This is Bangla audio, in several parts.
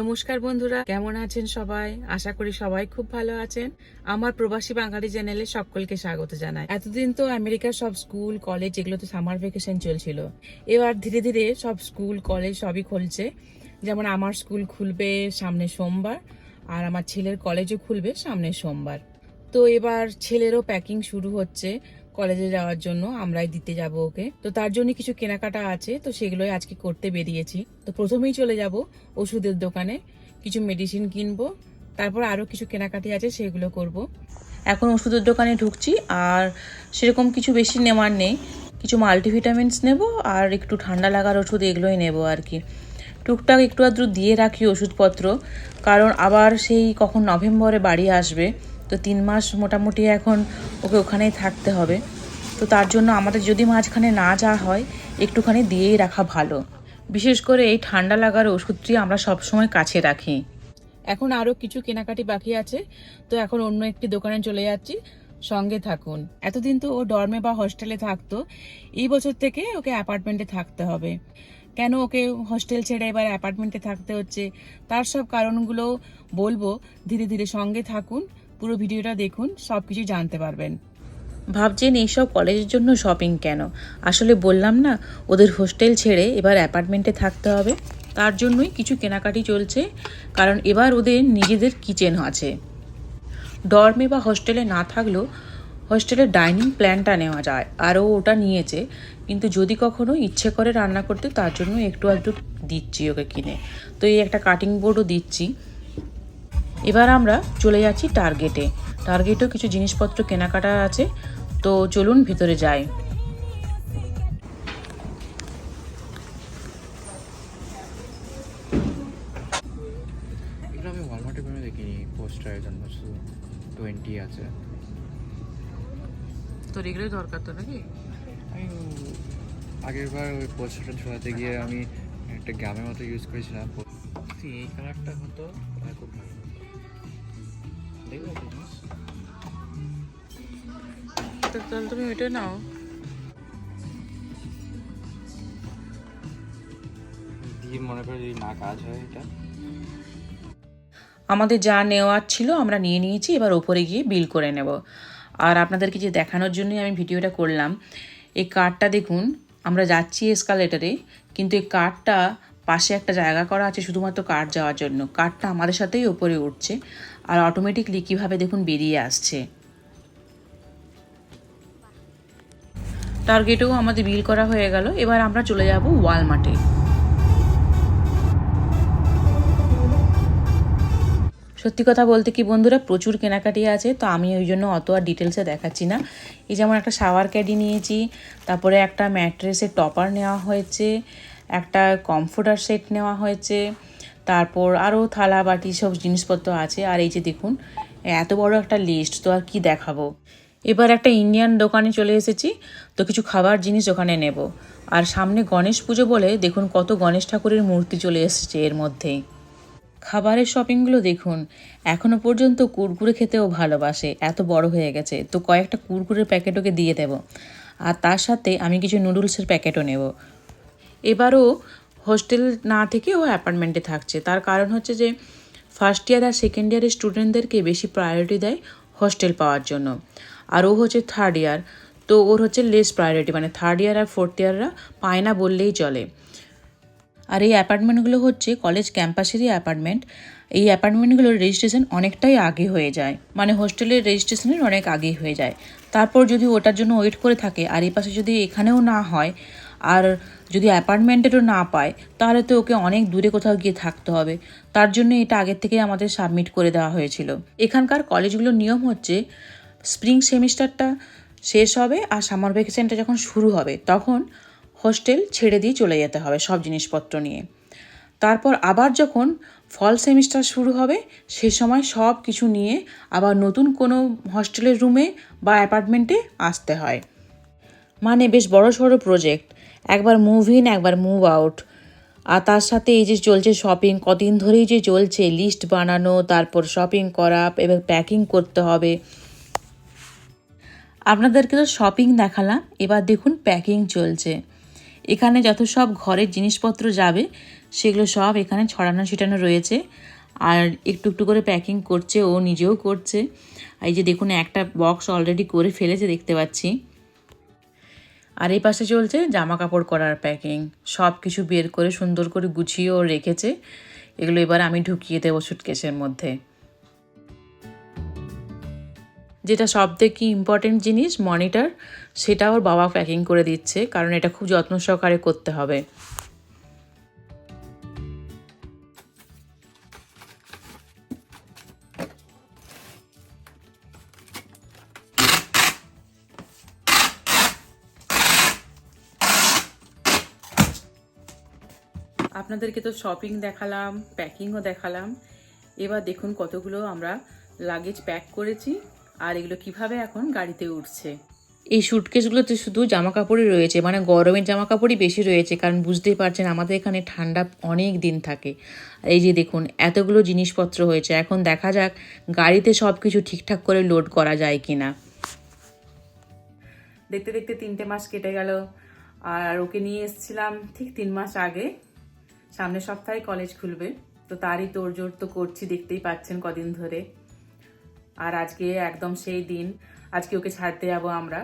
নমস্কার বন্ধুরা, কেমন আছেন সবাই? আশা করি সবাই খুব ভালো আছেন। আমার প্রবাসী বাঙালি চ্যানেলে সকলকে স্বাগত জানাই। এতদিন তো আমেরিকার সব স্কুল, কলেজ এগুলোতে সামার ভেকেশন চলছিল। এবার ধীরে ধীরে সব স্কুল, কলেজ সবই খুলছে। যেমন আমার স্কুল খুলবে সামনে সোমবার, আর আমার ছেলের কলেজও খুলবে সামনে সোমবার। তো এবার ছেলেরও প্যাকিং শুরু হচ্ছে। কলেজে যাওয়ার জন্য আমরাই দিতে যাব ওকে। তো তার জন্য কিছু কেনাকাটা আছে, তো সেগুলোই আজকে করতে বেরিয়েছি। তো প্রথমেই চলে যাব ওষুধের দোকানে, কিছু মেডিসিন কিনবো, তারপর আরও কিছু কেনাকাটি আছে সেগুলো করব। এখন ওষুধের দোকানে ঢুকছি, আর সেরকম কিছু বেশি নেওয়ার নেই। কিছু মাল্টিভিটামিনস নেব, আর একটু ঠান্ডা লাগার ওষুধ এগুলোই নেব আর কি। টুকটাক একটু আধটু দিয়ে রাখি ওষুধপত্র, কারণ আবার সেই কখন নভেম্বরে বাড়ি আসবে তো তিন মাস মোটামুটি এখন ওকে ওখানেই থাকতে হবে। তো তার জন্য আমাদের যদি মাঝখানে না যাওয়া হয়, একটুখানি দিয়েই রাখা ভালো। বিশেষ করে এই ঠান্ডা লাগার ওষুধটি আমরা সবসময় কাছে রাখি। এখন আরও কিছু কেনাকাটি বাকি আছে, তো এখন অন্য একটি দোকানে চলে যাচ্ছি, সঙ্গে থাকুন। এতদিন তো ও ডর্মে বা হস্টেলে থাকতো, এই বছর থেকে ওকে অ্যাপার্টমেন্টে থাকতে হবে। কেন ওকে হস্টেল ছেড়ে এবার অ্যাপার্টমেন্টে থাকতে হচ্ছে? তার সব কারণগুলো বলব, ধীরে ধীরে সঙ্গে থাকুন। পুরো ভিডিওটা দেখুন সব কিছু জানতে পারবেন। ভাবছেন এইসব কলেজের জন্য শপিং কেন? আসলে বললাম না, ওদের হোস্টেল ছেড়ে এবার অ্যাপার্টমেন্টে থাকতে হবে। তার জন্যই কিছু কেনাকাটি চলছে, কারণ এবার ওদের নিজেদের কিচেন আছে। ডর্মে বা হোস্টেলে না থাকলেও হোস্টেলের ডাইনিং প্ল্যানটা নেওয়া যায়, আরও ওটা নিয়েছে। কিন্তু যদি কখনো ইচ্ছে করে রান্না করতে, তার জন্য একটু আধটু দিচ্ছি ওকে কিনে। তো এই একটা কাটিং বোর্ডও দিচ্ছি। এবার আমরা চলে যাচ্ছি টার্গেটে টার্গেটেও কিছু জিনিসপত্র কেনাকাটা আছে তো চলুন ভিতরে যাই। এগুলো আমি ওয়ালমার্টে কোনো দেখিনি শুধু টোয়েন্টি আছে। তোর এগুলোই দরকার তো নাকি? আমি আগের ওই পোস্টারটা ঝোলাতে গিয়ে আমি একটা গ্রামের মতো ইউজ করেছিলাম। এই কালারটা হতো খুব ভালো। তাহলে তুমি ওইটা নাও। দিয়ে মনে করে যদি না কাজ হয় এটা। আমাদের যা নেওয়ার ছিল আমরা নিয়ে নিয়েছি এবার ওপরে গিয়ে বিল করে নেব। আর আপনাদেরকে যে দেখানোর জন্যই আমি ভিডিওটা করলাম এই কার্ডটা দেখুন আমরা যাচ্ছি এসকালেটারে কিন্তু এই কার্ডটা পাশে একটা জায়গা করা আছে শুধুমাত্র কার্ড যাওয়ার জন্য। কার্ডটা আমাদের সাথেই ওপরে উঠছে। আর অটোমেটিকলি কীভাবে দেখুন বেরিয়ে আসছে। টার্গেটেও আমাদের বিল করা হয়ে গেল। এবার আমরা চলে যাব ওয়ালমার্টে সত্যি কথা বলতে কি বন্ধুরা, প্রচুর কেনাকাটি আছে, তো আমি ওই জন্য অত আর ডিটেলসে দেখাচ্ছি না। এই যেমন একটা শাওয়ার ক্যাডি নিয়েছি, তারপরে একটা ম্যাট্রেসের টপার নেওয়া হয়েছে, একটা কমফোর্টার সেট নেওয়া হয়েছে তারপর আরও থালা বাটি সব জিনিসপত্র আছে। আর এই যে দেখুন, এত বড় একটা লিস্ট তো আর কি দেখাবো? এবার একটা ইন্ডিয়ান দোকানে চলে এসেছি, তো কিছু খাবার জিনিস ওখানে নেব। আর সামনে গণেশ পুজো বলে দেখুন কত গণেশ ঠাকুরের মূর্তি চলে এসেছে এর মধ্যেই খাবারের শপিংগুলো দেখুন, এখনও পর্যন্ত কুরকুরে খেতেও ভালোবাসে, এত বড় হয়ে গেছে। তো কয়েকটা কুরকুরের প্যাকেট ওকে দিয়ে দেব। আর তার সাথে আমি কিছু নুডলসের প্যাকেটও নেব। এবারও হোস্টেল না থেকে ও অ্যাপার্টমেন্টে থাকছে। তার কারণ হচ্ছে যে ফার্স্ট ইয়ার আর সেকেন্ড ইয়ারের স্টুডেন্টদেরকে বেশি প্রায়োরিটি দেয় হোস্টেল পাওয়ার জন্য। আর ও হচ্ছে থার্ড ইয়ার তো ওর হচ্ছে লেস প্রায়োরিটি মানে থার্ড ইয়ার আর ফোর্থ ইয়াররা পায় না বললেই চলে। আর এই অ্যাপার্টমেন্টগুলো হচ্ছে কলেজ ক্যাম্পাসেরই অ্যাপার্টমেন্ট। এই অ্যাপার্টমেন্টগুলোর রেজিস্ট্রেশন অনেকটাই আগে হয়ে যায়। মানে হোস্টেলের রেজিস্ট্রেশনের অনেক আগে হয়ে যায়। তারপর যদি ওটার জন্য ওয়েট করে থাকে, আর এই পাশে যদি এখানেও না হয় আর যদি অ্যাপার্টমেন্টেরও না পায়, তাহলে তো ওকে অনেক দূরে কোথাও গিয়ে থাকতে হবে। তার জন্য এটা আগের থেকে আমাদের সাবমিট করে দেওয়া হয়েছিল। এখানকার কলেজগুলোর নিয়ম হচ্ছে, স্প্রিং সেমিস্টারটা শেষ হবে আর সামার ভ্যাকেশনটা যখন শুরু হবে, তখন হোস্টেল ছেড়ে দিয়ে চলে যেতে হবে সব জিনিসপত্র নিয়ে। তারপর আবার যখন ফল সেমিস্টার শুরু হবে, সে সময় সব কিছু নিয়ে আবার নতুন কোনো হস্টেলের রুমে বা অ্যাপার্টমেন্টে আসতে হয়। মানে বেশ বড় সড়ো প্রজেক্ট। একবার মুভ ইন একবার মুভ আউট আর তার সাথে এই যে চলছে শপিং কদিন ধরেই যে চলছে লিস্ট বানানো, তারপর শপিং করা, এবার প্যাকিং করতে হবে। আপনাদেরকে তো শপিং দেখালাম, এবার দেখুন প্যাকিং চলছে। এখানে যত সব ঘরের জিনিসপত্র যাবে, সেগুলো সব এখানে ছড়ানো ছিটানো রয়েছে। আর একটু একটু করে প্যাকিং করছে, ও নিজেও করছে। এই যে দেখুন, একটা বক্স অলরেডি করে ফেলেছে, দেখতে পাচ্ছি। আর এই পাশে চলছে জামা কাপড় করার প্যাকিং। সব কিছু বের করে সুন্দর করে গুছিয়েও রেখেছে। এগুলো এবার আমি ঢুকিয়ে দেবো সুটকেসের মধ্যে। যেটা সব থেকে ইম্পর্টেন্ট জিনিস মনিটর সেটা ওর বাবা প্যাকিং করে দিচ্ছে, কারণ এটা খুব যত্ন সহকারে করতে হবে। আপনাদেরকে তো শপিং দেখালাম প্যাকিংও দেখালাম। এবার দেখুন কতগুলো আমরা লাগেজ প্যাক করেছি আর এগুলো কীভাবে এখন গাড়িতে উঠছে। এই সুটকেসগুলোতে শুধু জামা কাপড়ই রয়েছে মানে গরমের জামা কাপড়ই বেশি রয়েছে কারণ বুঝতেই পারছেন আমাদের এখানে ঠান্ডা অনেক দিন থাকে। আর এই যে দেখুন এতগুলো জিনিসপত্র হয়েছে এখন দেখা যাক গাড়িতে সব কিছু ঠিকঠাক করে লোড করা যায় কি না দেখতে দেখতে তিনটে মাস কেটে গেল আর ওকে নিয়ে এসেছিলাম ঠিক তিন মাস আগে। সামনের সপ্তাহে কলেজ খুলবে। তো তারই তোড়জোড় তো করছি, দেখতেই পাচ্ছেন কদিন ধরে। আর আজকে একদম সেই দিন, আজকে ওকে ছাড়তে যাব আমরা।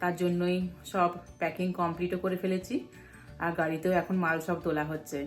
তার জন্যই সব প্যাকিং কমপ্লিটও করে ফেলেছি। আর গাড়িতেও এখন মাল সব তোলা হচ্ছে।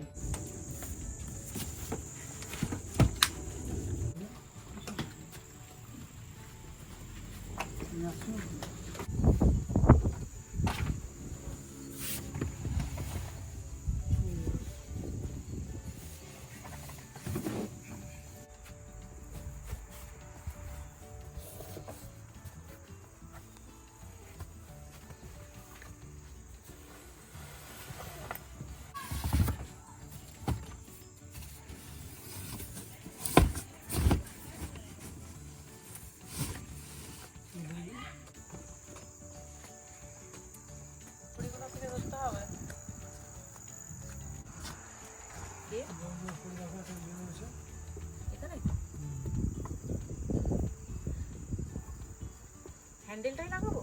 হ্যান্ডেলটাই লাগাবো?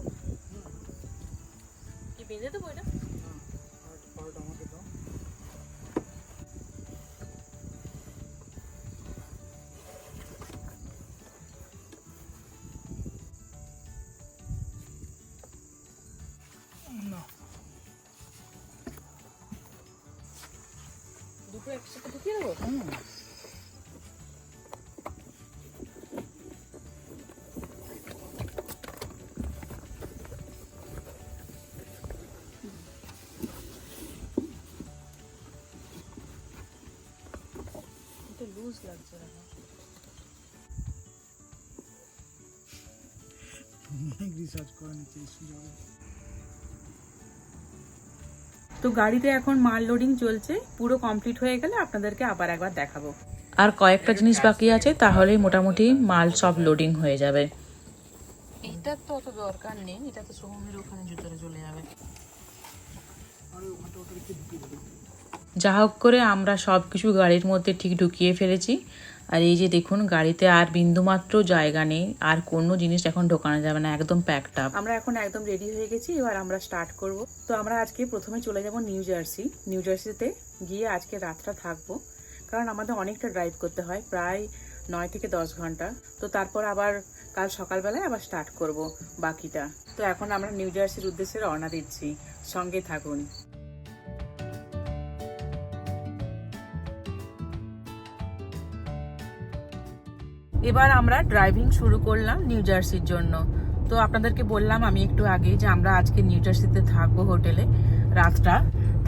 কি বেঁধে দেবো এটা? দুটো একসাথে ঢুকিয়ে দেবো? একটু রিসার্চ করে নিতে এই সুযোগে। তো গাড়িতে এখন মাল লোডিং চলছে পুরো কমপ্লিট হয়ে গেলে আপনাদেরকে আবার একবার দেখাবো। আর কয়েকটা জিনিস বাকি আছে তাহলেই মোটামুটি মাল সব লোডিং হয়ে যাবে। এটার তো অত দরকার নেই এটা তো সোহমের ওখানে জুতোরে চলে যাবে। যা হোক করে আমরা সব কিছু গাড়ির মধ্যে ঠিক ঢুকিয়ে ফেলেছি। আর এই যে দেখুন, গাড়িতে আর বিন্দুমাত্র জায়গা নেই, আর কোনো জিনিস এখন ঢোকানো যাবে না, একদম প্যাকড আপ আমরা এখন একদম রেডি হয়ে গেছি, এবার আমরা স্টার্ট করব। তো আমরা আজকে প্রথমে চলে যাব নিউ জার্সি নিউ জার্সিতে গিয়ে আজকে রাতটা থাকব, কারণ আমাদের অনেকটা ড্রাইভ করতে হয়, প্রায় নয় থেকে দশ ঘণ্টা। তো তারপর আবার কাল সকালবেলায় আবার স্টার্ট করব বাকিটা। তো এখন আমরা নিউ জার্সির উদ্দেশ্যে রওনা দিচ্ছি। সঙ্গে থাকুন। এবার আমরা ড্রাইভিং শুরু করলাম নিউ জার্সির জন্য। তো আপনাদেরকে বললাম আমি একটু আগে যে আমরা আজকে নিউ জার্সিতে থাকব হোটেলে রাতটা।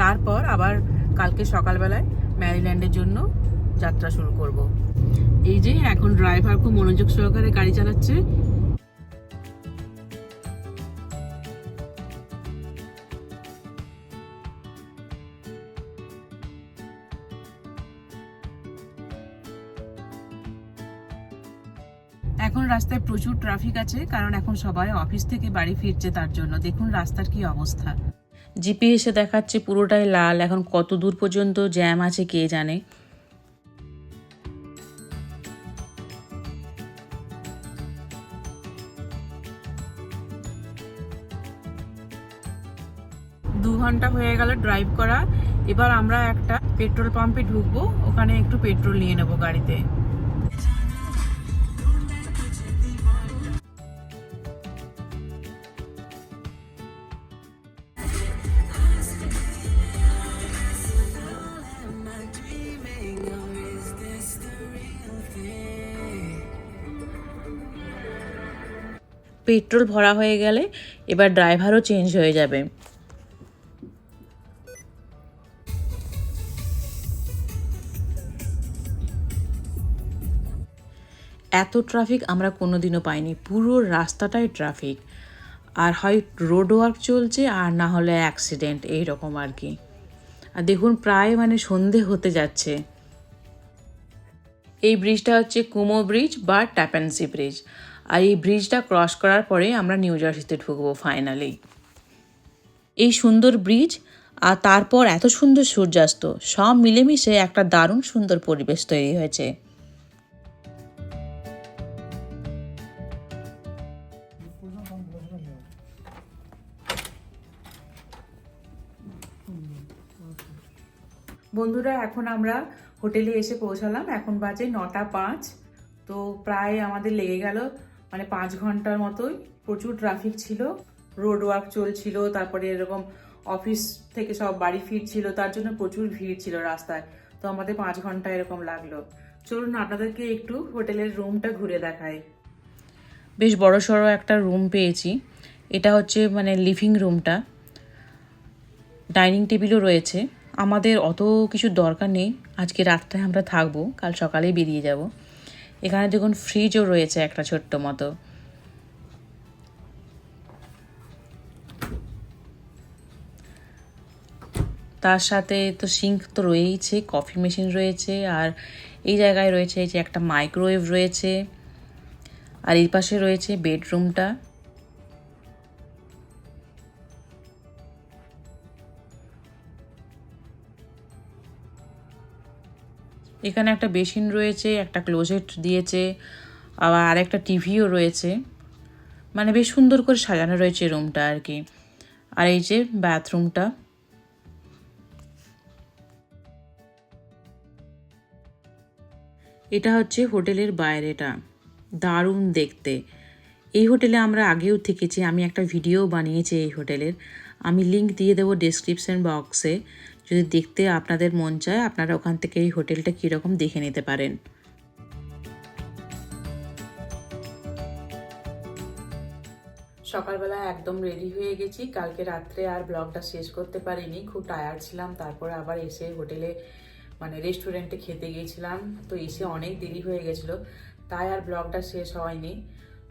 তারপর আবার কালকে সকালবেলায় ম্যারিল্যান্ডের জন্য যাত্রা শুরু করব। এই যে এখন ড্রাইভার খুব মনোযোগ সহকারে গাড়ি চালাচ্ছে এখন রাস্তায় প্রচুর ট্রাফিক আছে কারণ এখন সবাই অফিস থেকে বাড়ি ফিরছে তার জন্য। দেখুন রাস্তার কি অবস্থা। জিপিএসে দেখাচ্ছে পুরোটাই লাল এখন কত দূর পর্যন্ত জ্যাম আছে কে জানে? দু ঘণ্টা হয়ে গেল ড্রাইভ করা। এবার আমরা একটা পেট্রোল পাম্পে ঢুকবো ওখানে একটু পেট্রোল নিয়ে নেব গাড়িতে। পেট্রোল ভরা হয়ে গেলে এবার ড্রাইভারও চেঞ্জ হয়ে যাবে। এত ট্রাফিক আমরা কোনো দিনও পাইনি, পুরো রাস্তাটাই ট্রাফিক। আর হয় রোড ওয়ার্ক চলছে আর না হলে অ্যাক্সিডেন্ট এই রকম আর কি। আর দেখুন প্রায় মানে সন্ধে হতে যাচ্ছে। এই ব্রিজটা হচ্ছে কুমো ব্রিজ বা ট্যাপেন্সি ব্রিজ। আর এই ব্রিজটা ক্রস করার পরে আমরা নিউ জার্সিতে ঢুকবো ফাইনালি এই সুন্দর ব্রিজ আর তারপর এত সুন্দর সূর্যাস্ত, সব মিলেমিশে একটা দারুণ সুন্দর পরিবেশ তৈরি হয়েছে। বন্ধুরা, এখন আমরা হোটেলে এসে পৌঁছালাম। এখন বাজে নটা পাঁচ, তো প্রায় আমাদের লেগে গেল মানে পাঁচ ঘণ্টার মতোই প্রচুর ট্রাফিক ছিল রোড ওয়ার্ক চলছিল, তারপরে এরকম অফিস থেকে সব বাড়ি ফিরছিল, তার জন্য প্রচুর ভিড় ছিল রাস্তায়। তো আমাদের পাঁচ ঘণ্টা এরকম লাগল। চলুন আপনাদেরকে একটু হোটেলের রুমটা ঘুরে দেখাই। বেশ বড় সড়ো একটা রুম পেয়েছি। এটা হচ্ছে মানে লিভিং রুমটা ডাইনিং টেবিলও রয়েছে। আমাদের অত কিছু দরকার নেই। আজকে রাতটায় আমরা থাকব, কাল সকালেই বেরিয়ে যাব। এখানে দেখুন ফ্রিজও রয়েছে একটা ছোট্ট মতো। তার সাথে তো সিঙ্ক তো রয়েইছে কফি মেশিন রয়েছে, আর এই জায়গায় রয়েছে এই যে একটা মাইক্রোওয়েভ রয়েছে, আর এই পাশে রয়েছে বেডরুমটা এখানে একটা বেসিন রয়েছে, একটা ক্লোজেট দিয়েছে, আবার আর একটা টিভিও রয়েছে। মানে বেশ সুন্দর করে সাজানো রয়েছে রুমটা আর কি। আর এই যে বাথরুমটা। এটা হচ্ছে হোটেলের বাইরেটা। দারুণ দেখতে। এই হোটেলে আমরা আগেও থেকেছি, আমি একটা ভিডিও বানিয়েছি এই হোটেলের। আমি লিংক দিয়ে দেবো ডেসক্রিপশন বক্সে যদি দেখতে আপনাদের মন চায়, আপনারা ওখান থেকে এই হোটেলটা কীরকম দেখে নিতে পারেন। সকালবেলা একদম রেডি হয়ে গেছি। কালকে রাত্রে আর ব্লগটা শেষ করতে পারিনি। খুব টায়ার্ড ছিলাম। তারপরে আবার এসে হোটেলে মানে রেস্টুরেন্টে খেতে গিয়েছিলাম। তো এসে অনেক দেরি হয়ে গেছিল। তাই আর ব্লগটা শেষ হয়নি।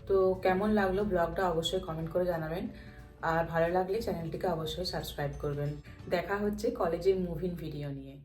তো কেমন লাগল ব্লগটা অবশ্যই কমেন্ট করে জানাবেন। আর ভালো লাগলে চ্যানেলটিকে অবশ্যই সাবস্ক্রাইব করবেন। দেখা হচ্ছে কলেজের মুভিন ভিডিও নিয়ে।